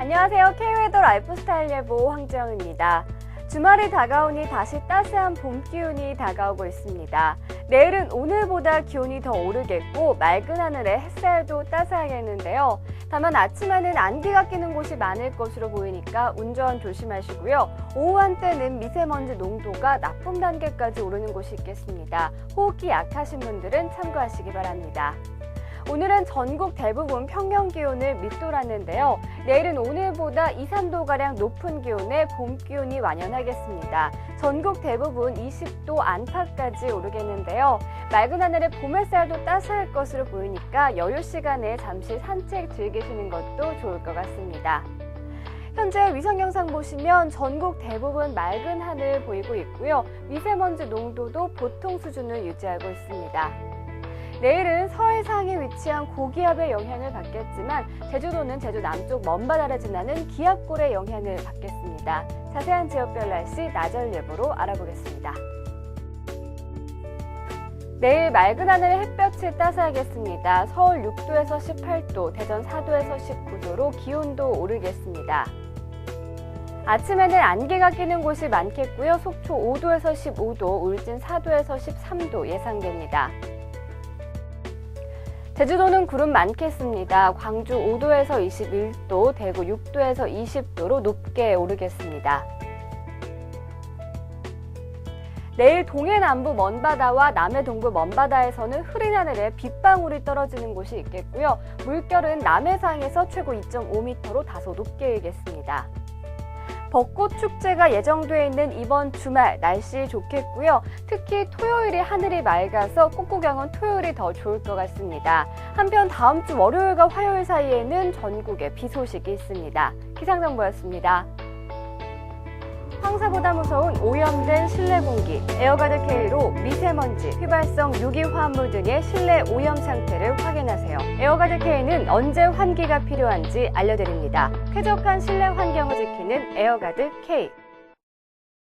안녕하세요. K웨더 라이프스타일 예보 황지영입니다. 주말이 다가오니 다시 따스한 봄 기운이 다가오고 있습니다. 내일은 오늘보다 기온이 더 오르겠고 맑은 하늘에 햇살도 따스하겠는데요. 다만 아침에는 안개가 끼는 곳이 많을 것으로 보이니까 운전 조심하시고요. 오후 한때는 미세먼지 농도가 나쁨 단계까지 오르는 곳이 있겠습니다. 호흡기 약하신 분들은 참고하시기 바랍니다. 오늘은 전국 대부분 평년 기온을 밑돌았는데요. 내일은 오늘보다 2, 3도가량 높은 기온에 봄 기온이 완연하겠습니다. 전국 대부분 20도 안팎까지 오르겠는데요. 맑은 하늘에 봄 햇살도 따스할 것으로 보이니까 여유 시간에 잠시 산책 즐기시는 것도 좋을 것 같습니다. 현재 위성 영상 보시면 전국 대부분 맑은 하늘 보이고 있고요. 미세먼지 농도도 보통 수준을 유지하고 있습니다. 내일은 서해상에 위치한 고기압의 영향을 받겠지만 제주도는 제주 남쪽 먼바다를 지나는 기압골의 영향을 받겠습니다. 자세한 지역별 날씨 나절 예보로 알아보겠습니다. 내일 맑은 하늘에 햇볕이 따스하겠습니다. 서울 6도에서 18도, 대전 4도에서 19도로 기온도 오르겠습니다. 아침에는 안개가 끼는 곳이 많겠고요. 속초 5도에서 15도, 울진 4도에서 13도 예상됩니다. 제주도는 구름 많겠습니다. 광주 5도에서 21도, 대구 6도에서 20도로 높게 오르겠습니다. 내일 동해 남부 먼바다와 남해 동부 먼바다에서는 흐린 하늘에 빗방울이 떨어지는 곳이 있겠고요. 물결은 남해상에서 최고 2.5m로 다소 높게 일겠습니다. 벚꽃 축제가 예정돼 있는 이번 주말 날씨 좋겠고요. 특히 토요일이 하늘이 맑아서 꽃구경은 토요일이 더 좋을 것 같습니다. 한편 다음 주 월요일과 화요일 사이에는 전국에 비 소식이 있습니다. 기상정보였습니다. 황사보다 무서운 오염된 실내 공기, 에어가드 K로 미세먼지, 휘발성 유기 화합물 등의 실내 오염 상태를 확인하세요. 에어가드 K는 언제 환기가 필요한지 알려드립니다. 쾌적한 실내 환경을 지키는 에어가드 K.